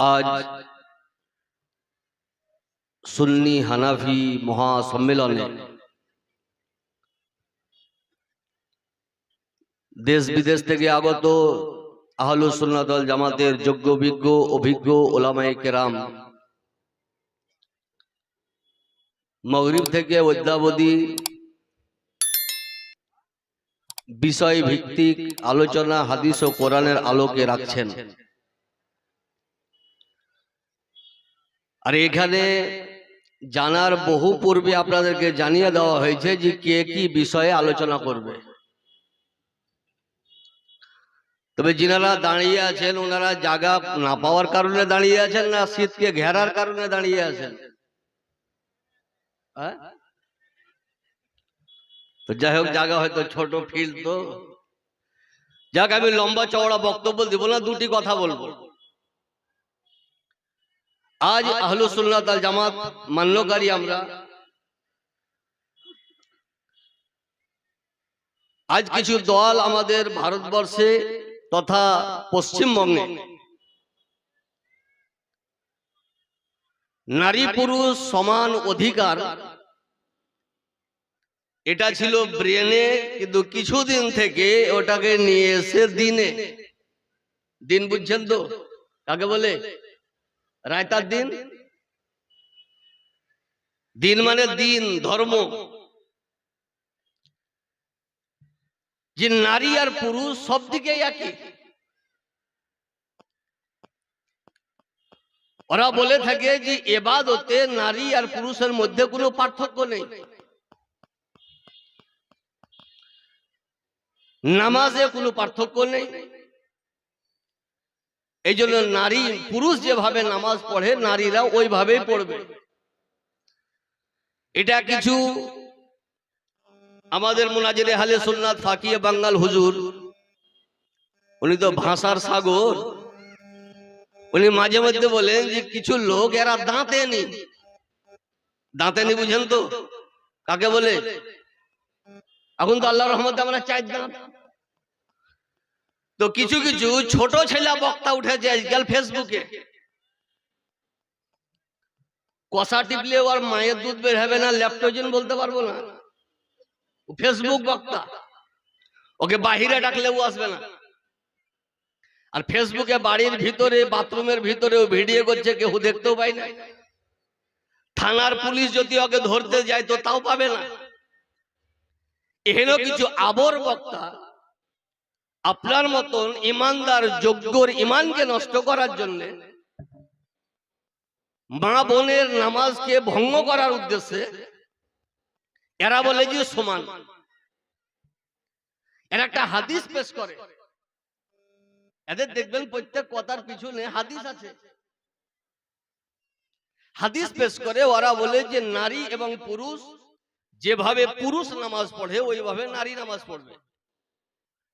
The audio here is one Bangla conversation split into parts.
আজ সুন্নি হানাফি মহাসম্মেলনে দেশ বিদেশ থেকে আগত আহলু সুন্নাতল জামাতের যোগ্য, বিজ্ঞ অভিজ্ঞ ওলামায়ে কেরাম মগরিব থেকে অদ্যাবধি বিষয় ভিত্তিক আলোচনা, হাদিস ও কোরআনের আলোকে রাখছেন। আর এখানে জানার বহু পূর্বে আপনাদেরকে জানিয়ে দেওয়া হয়েছে যে কে কি বিষয়ে আলোচনা করবে। তবে যিনারা দাঁড়িয়ে আছেন, ওনারা জায়গা না পাওয়ার কারণে দাঁড়িয়ে আছেন না শীতকে ঘেরার কারণে দাঁড়িয়ে আছেন। হ্যাঁ? তো যাই হোক, জায়গা হয়তো ছোট ফিল্ড তো। যাক, আমি লম্বা চওড়া বক্তব্য দিব না, দুটি কথা বলব। আজ আহলু সুন্নাত আল জামাত মান্যকারী আমরা। আজ কিছু দল আমাদের ভারতবর্ষে তথা পশ্চিমবঙ্গে নারী পুরুষ সমান অধিকার, এটা ছিল ব্রেনে, কিন্তু কিছুদিন থেকে ওটাকে নিয়ে এসে দিনে। দিন বুঝছেন তো? কাকে বলে? রায়তার দিন? দিন। মানে দিন ধর্ম। যে নারী আর পুরুষ সব দিকে একই। ওরা বলে থাকে যে এবাদতে নারী আর পুরুষের মধ্যে কোনো পার্থক্য নেই। নামাজে কোনো পার্থক্য নেই। এই জন্য নারী পুরুষ যেভাবে নামাজ পড়ে নারীরা ওইভাবেই পড়বে। এটা কিছু আমাদের মোনাজের হালে সুন্নাত ফাকিয়ে বাঙ্গাল হুজুর। উনি তো ভাষার সাগর। উনি মাঝে মধ্যে বলেন যে কিছু লোক এরা দাঁতে নি দাঁতে নি বুঝেন তো? কাকে বলে? এখন তো আল্লাহ রহমতে আমরা চাই দাঁত। তো কিছু কিছু ছোট ছেলে বক্তা উঠেছে আজকাল ফেসবুকে কষা টিপলে ওর মায়ের দুধ বের হবে না ল্যাপটোজেন বলতে পারব না। ফেসবুক বক্তা। ওকে বাহিরে ডাকলে ও আসবে না। আর ফেসবুকে বাড়ির ভিতরে বাথরুমের ভিতরে ও ভিডিও করছে কেউ দেখতেও পাই না। থানার পুলিশ যদি ওকে ধরতে যায় তো তাও পাবে না। এহেন কিছু আবর বক্তা আপনার মতন ইমানদার, যোগ্যর ইমানকে নষ্ট করার জন্য মা বোনের নামাজকে ভঙ্গ করার উদ্দেশ্যে এরা বলে যে সমান। এরা একটা হাদিস পেশ করে। এদের দেখবেন প্রত্যেক কথার পিছনে হাদিস আছে। হাদিস পেশ করে, ওরা বলে যে নারী এবং পুরুষ যেভাবে পুরুষ নামাজ পড়ে, ওইভাবে নারী নামাজ পড়বে।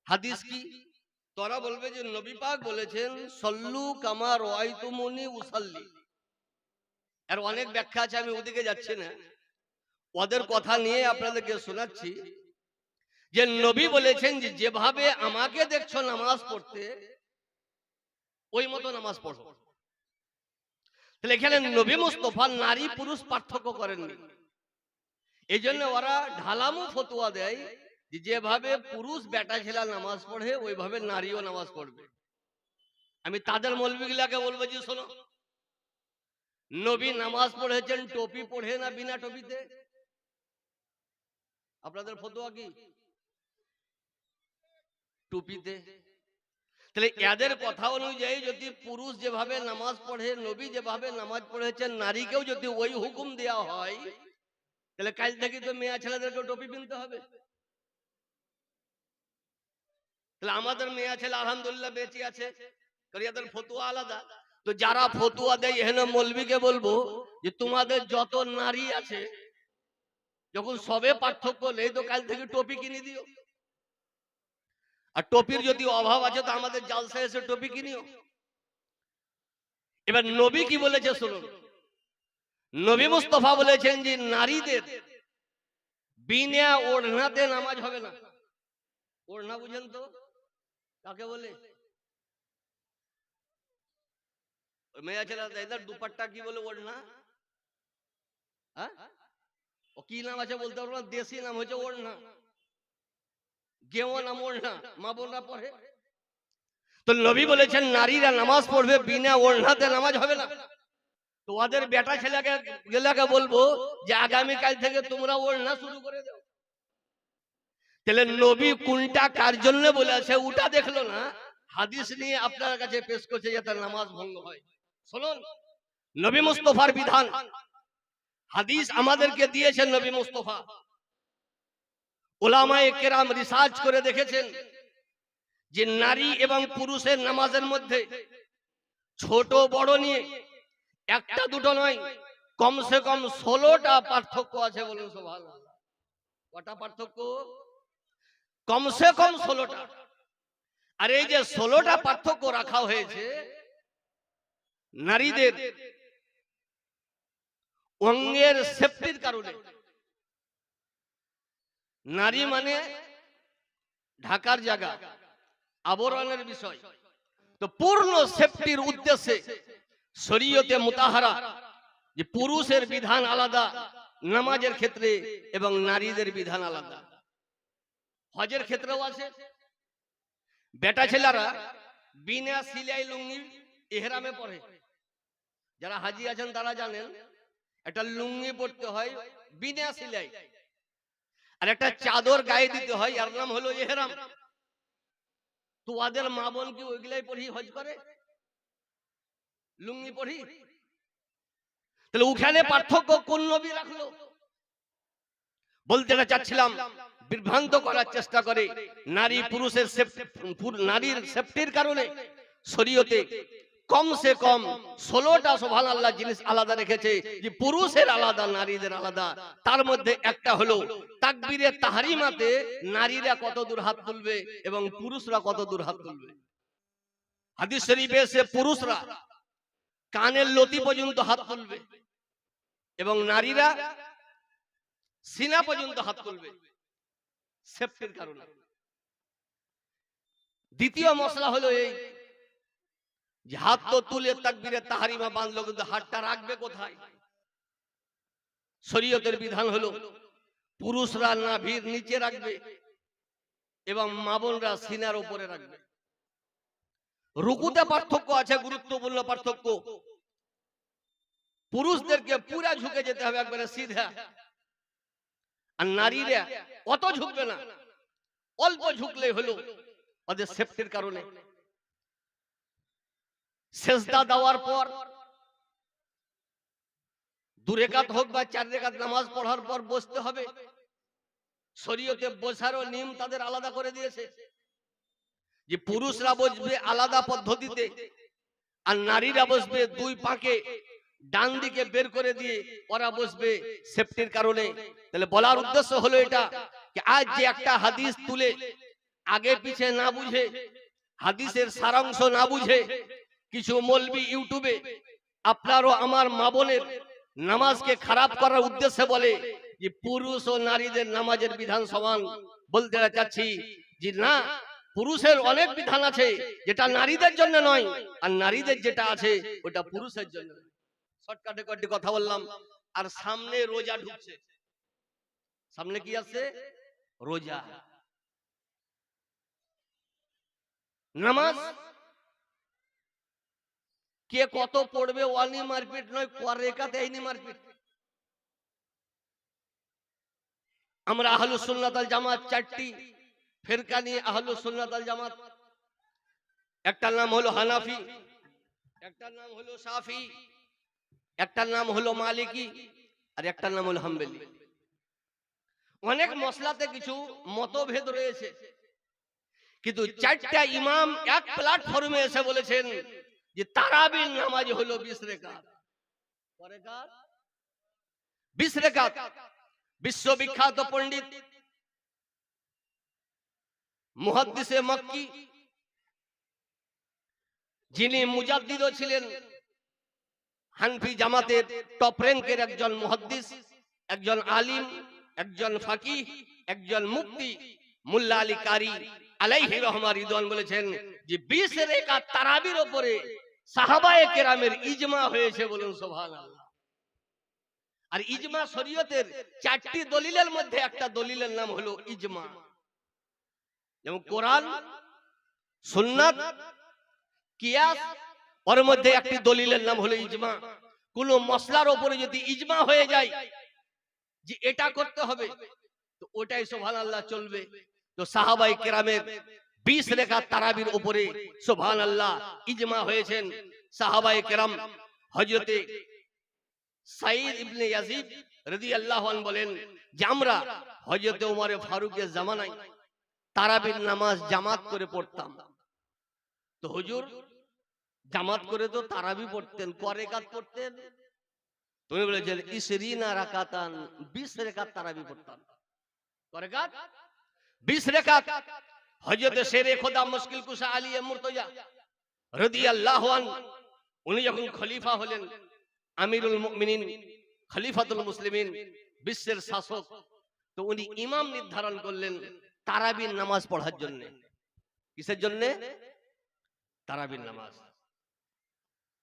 হাদিস কি? তোরা বলবে যে নবী পাক বলেছেন, সল্লু কামা রয়তুমুনি উসাল্লি। আর অনেক ব্যাখ্যা আছে, আমি ওদিকে যাচ্ছি না। ওদের কথা নিয়ে আপনাদেরকে শোনাচ্ছি যে নবী বলেছেন যে যেভাবে আমাকে দেখছ নামাজ পড়তে, ওই মতো নামাজ পড়ো। তাহলে এখানে নবী মুস্তফা নারী পুরুষ পার্থক্য করেননি। এই জন্য ওরা ঢালামু ফতুয়া দেয় যেভাবে পুরুষ বেটা ছেলা নামাজ পড়ে ওইভাবে নারীও নামাজ পড়বে আমি তাদের মৌলবিগুলাকে বলব যে শোনো নবী নামাজ পড়েছেন টপি পড়ে না বিনা টপিতে আপনাদের ফতোয়া কি টুপিতে তাহলে এদের কথা অনুযায়ী যদি পুরুষ যেভাবে নামাজ পড়ে নবী যেভাবে নামাজ পড়েছেন নারীকেও যদি ওই হুকুম দেওয়া হয় তাহলে কাল থেকে তো মেয়া ছেলেদেরকে টপি কিনতে হবে তাহলে আমাদের মেয়া ছেলে আলহামদুলিল্লাহ বেঁচে আছে। এদের ফতুয়া আলাদা। তো যারা ফতুয়া দেয়, এহেন মলবিকে বলব যে তোমাদের যত নারী আছে, যখন সবে পার্থক্য নেই তো কাল থেকে টপি কিনে দিও। আর টপির যদি অভাব আছে, তো আমাদের জালসা এসে টপি কিনিও। এবার নবী কি বলেছে শুনুন? নবী মুস্তফা বলেছেন যে, নারীদের বিনা ওড়নাতে নামাজ হবে না। ওড়না বুঝেন তো? কাকে বলে ওই মেয়ে ছেলে এদের দুপাট্টা কি বলে ওর না হ্যাঁ ও কি নাম আছে বলতে পারব না দেশি নাম হচ্ছে ওর না গেও নাম ওর না মা বোনরা পড়ে তো নবী বলেছেন নারীরা নামাজ পড়বে বিনা ওড়নাতে নামাজ হবে না তো ওদের বেটা ছেলেকে গেলাকে বলব যে আগামীকাল থেকে তোমরা ওড়না শুরু করে দাও তাহলে নবী কোনটা কার জন্য বলেছে ওটা দেখল না? হাদিস নিয়ে আপনার কাছে পেশ করছে যাতে নামাজ ভঙ্গ হয়। শুনুন, নবী মুস্তফার বিধান। হাদিস আমাদেরকে দিয়েছেন নবী মুস্তফা। ওলামায়ে কেরাম রিসার্চ করে দেখেছেন যে নারী এবং পুরুষের নামাজের মধ্যে ছোট বড় নিয়ে একটা দুটো নয়, কমসে কম ষোলোটা পার্থক্য আছে বলুন সোভাল কটা পার্থক্য? কমসে কম ষোলোটা। আর এই যে ষোলোটা পার্থক্য রাখা হয়েছে, নারীদের অঙ্গের সেফটির কারণে। নারী মানে ঢাকার জায়গা, আবরণের বিষয়। তো পূর্ণ সেফটির উদ্দেশ্যে শরীয়তে মুতাহারা, যে পুরুষের বিধান আলাদা, নামাজের ক্ষেত্রে এবং নারীদের বিধান আলাদা। হজের ক্ষেত্রেও আছে। বেটা ছেলেরা বিনা সিলাই লুঙ্গি এহরামে পড়ে। যারা হাজি আছেন তারা জানেন একটা লুঙ্গি পড়তে হয় বিনা সিলাই। আর একটা চাদর গায়ে দিতে হয় এর নাম হলো এহরাম। তো ওদের মা বোন কি ওইগুলাই পড়ি হজ করে? লুঙ্গি পড়ি? তাহলে ওখানে পার্থক্য কোন নবী রাখল? বলতে চাচ্ছিলাম বিভ্রান্ত করার চেষ্টা করে। নারী পুরুষের নারীর সেফটির কারণে শরীয়তে কমসে কম ষোলোটা সোভান আল্লাহ জিনিস আলাদা রেখেছে যে পুরুষের আলাদা, নারীদের আলাদা। তার মধ্যে একটা হলো তাকবীরের তাহারিমাতে নারীরা কত দূর হাত তুলবে এবং পুরুষরা কত দূর হাত তুলবে। হাদিস শরীফে সে পুরুষরা কানের লতি পর্যন্ত হাত তুলবে এবং নারীরা সিনা পর্যন্ত হাত তুলবে। সেফটির কারণে। দ্বিতীয় মশলা হলো এই যে হাত তো তুলে তাকবীরে তাহারিমা বাঁধলো কিন্তু হাতটা রাখবে কোথায়? শরীয়তের বিধান হলো পুরুষরা নাভির নিচে রাখবে এবং মাবনরা সিনার উপরে রাখবে। রুকুতে পার্থক্য আছে গুরুত্বপূর্ণ পার্থক্য। পুরুষদেরকে পুরা ঝুঁকে যেতে হবে একবারে সিধা। আর নারীরা অত ঝুঁকবে না। অল্প ঝুঁকলে হলো ওদের সেফটির কারণে। সেজদা দেওয়ার পর দু রেখাত হোক বা চার রেখাত নামাজ পড়ার পর বসতে হবে। শরীয়তে বসারও নিয়ম তাদের আলাদা করে দিয়েছে। যে পুরুষরা বসবে আলাদা পদ্ধতিতে, আর নারীরা বসবে দুই পাকে। ডান দিকে বের করে দিয়ে ওরা বসবে সেফটির কারণে। তাহলে বলার উদ্দেশ্য হলো এটা যে আজ যে একটা হাদিস তুলে আগে পিছে না বুঝে, হাদিসের সারাংশ না বুঝে, কিছু মলবি ইউটিউবে আপনারও আমার মা বোনের নামাজকে খারাপ করার উদ্দেশ্যে বলে যে পুরুষ ও নারীদের নামাজের বিধান সমান বলতে চাচ্ছি যে না, পুরুষের অনেক বিধান আছে যেটা নারীদের জন্য নয়, আর নারীদের যেটা আছে ওটা পুরুষের জন্য শর্টকাটে কয়েকটি কথা বললাম, আর সামনে রোজা ঢুকছে। সামনে কি আছে? রোজা। নামাজ? কে কত পড়বে ওয়ানি মারপিট নয় করেকাতে এইনি মারপিট। আমরা আহলুস সুন্নাত আল জামাত চারটি ফেরকা নিয়ে আহলুস সুন্নাত আল জামাত। একটার নাম হলো হানাফি, একটার নাম হলো সাফি একটার নাম হলো মালিকি আর একটার নাম হলো হাম্বেলি। অনেক মশলাতে কিছু মতভেদ রয়েছে। কিন্তু চারটা ইমাম এক প্ল্যাটফর্মে এসে বলেছেন যে তারাবির নামাজ হলো বিশ রেখাত। বিশ রেখাত। বিশ্ববিখ্যাত পণ্ডিত মুহাদ্দিসে মক্কি। যিনি মুজাদ্দিদও ছিলেন। হানফি জামাতের টপ র্যাঙ্কের একজন মুহাদ্দিস, একজন আলিম, একজন ফাকিহ, একজন মুফতি মুল্লা আলী কারি আলাইহি রহমা রিদওয়ান বলেছেন যে 20 রেখা তারাবির উপরে সাহাবায়ে কেরামের ইজমা হয়েছে বলুন সোভান আর ইজমা শরীয়তের চারটি দলিলের মধ্যে একটা দলিলের নাম হলো ইজমা। যেমন কোরআন, সুন্নাত, কিয়াস ওর মধ্যে একটি দলিলের নাম হলো ইজমা কোন মশলার ওপরে যদি ইজমা হয়ে যায় যে এটা করতে হবে তো ওটাই সোভান আল্লাহ চলবে তো সাহাবাই কেরামের বিশ রেখা তারাবির উপরে সোভান আল্লাহ ইজমা হয়েছেন সাহাবাই কেরাম হজরতে সাইদ ইবনে ইয়াজিদ রাদিয়াল্লাহু আনহু বলেন যে আমরা হযরতে ওমর ফারুকের জামানায় তারাবির নামাজ জামাত করে পড়তাম তো হুজুর জামাত করে তো তারাবি পড়তেন করে কাত পড়তেন? তুমি বলেছেন ইসরিনা রাকাতান 20 রাকাত তারাবি পড়তাম। করে কাত 20 রাকাত হযরত শেরে খোদা মুশকিল কুশা আলী মুর্তজা রাদিয়াল্লাহু আনহু, উনি যখন খলিফা হলেন, আমিরুল মুমিনিন, খলিফাতুল মুসলিমিন, বিশ্বের শাসক, তো উনি ইমাম নির্ধারণ করলেন তারাবির নামাজ পড়ার জন্য। কিসের জন্য? তারাবির নামাজ।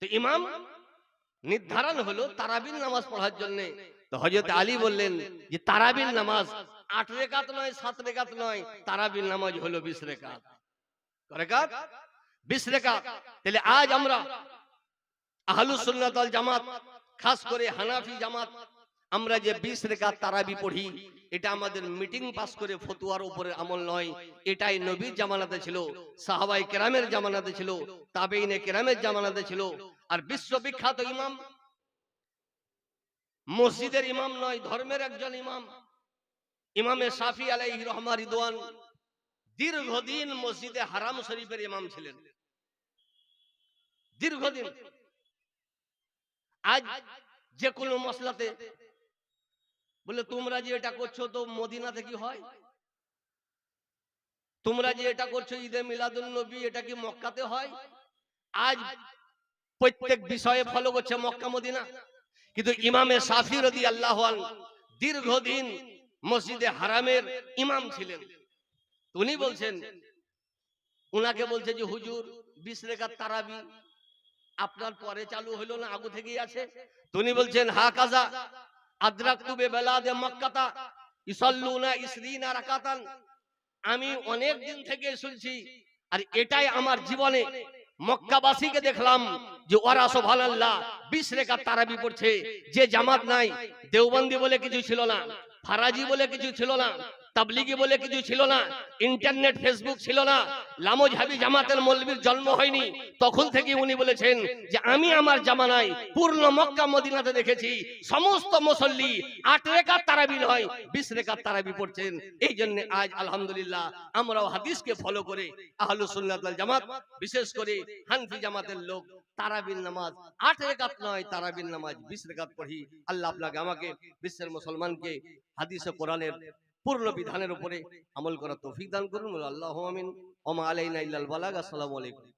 তো ইমাম নির্ধারণ হলো তারাবির নামাজ পড়ার জন্য। তো হযরত আলী বললেন যে, তারাবির নামাজ আট রেখাত নয়, সাত রেখাত নয়, তারাবির নামাজ হলো বিশ রেখাত। রেখাত বিশ রেখাত। তাহলে আজ আমরা জামাত, খাস করে হানাফি জামাত, আমরা যে 20 রেখাত তারাবি পড়ি, এটা আমাদের মিটিং পাস করে ফতোয়ার উপরে আমল নয়। এটাই নবীর জামানাতে ছিল সাহাবাই কেরামের জামানাতে ছিল তাবেইনে কেরামের জামানাতে ছিল আর বিশ্ববিখ্যাত ইমাম মসজিদের ইমাম নয়, ধর্মের একজন ইমাম। ইমামে শাফি আলাইহি রহমা রিদওয়ান দীর্ঘদিন মসজিদে হারাম শরীফের ইমাম ছিলেন। দীর্ঘদিন। আজ যে কোনো মশলাতে বলে, তোমরা যে এটা করছ তো মদিনাতে কি হয়? তোমরা যে এটা করছ ঈদে মিলাদুল নবী, এটা কি মক্কাতে হয়? আজ প্রত্যেক বিষয়ে ফলো করছে মক্কা, মদিনা। কিন্তু ইমামে সাফি রদি আল্লাহ দীর্ঘদিন মসজিদে হারামের ইমাম ছিলেন। উনি বলছেন, উনাকে বলছে যে, হুজুর, বিশ তারাবি, আপনার পরে চালু হলো না, আগু থেকেই আছে? তিনি বলছেন, হা কাজা, আদ্রাকতু বেলাদে মক্কাতা, ইসাল্লুনা ইসরিনা রাকাতান। আমি অনেক দিন থেকে শুনছি, আর এটাই আমার জীবনে মক্কাবাসীকে দেখলাম যে ওরা সোভাল আল্লাহ বিশ রেখা তারাবি পড়ছে। যে জামাত নাই, দেওবন্দি বলে কিছু ছিল না, ফারাজি বলে কিছু ছিল না তাবলিগি বলে কিছু ছিল না ইন্টারনেট ফেসবুক ছিল না। লামোজ হাবি জামাতের মৌলবীর জন্ম হয়নি। তখন থেকে উনি বলেছেন যে, আমি আমার জামানায় পূর্ণ মক্কা মদিনাতে দেখেছি, সমস্ত মুসল্লি আট রেখার তারাবি নয়, বিশ রেখার তারাবি পড়ছেন। এই জন্য আজ আলহামদুলিল্লাহ আমরাও হাদিসকে ফলো করে আহলু সুন্নাত জামাত, বিশেষ করে হানফি জামাতের লোক তারাবির নামাজ, আট রেখাত নয়, তারাবির নামাজ বিশ রেখাত পড়ি। আল্লাহ আপনাকে, আমাকে, বিশ্বের মুসলমানকে হাদিস, কোরআনের পূর্ণ বিধানের উপরে আমল করার তৌফিক দান করুন। আল্লাহ আমিন। ওমা আলাইনা ইল্লাল বালাগ। আসসালামু আলাইকুম।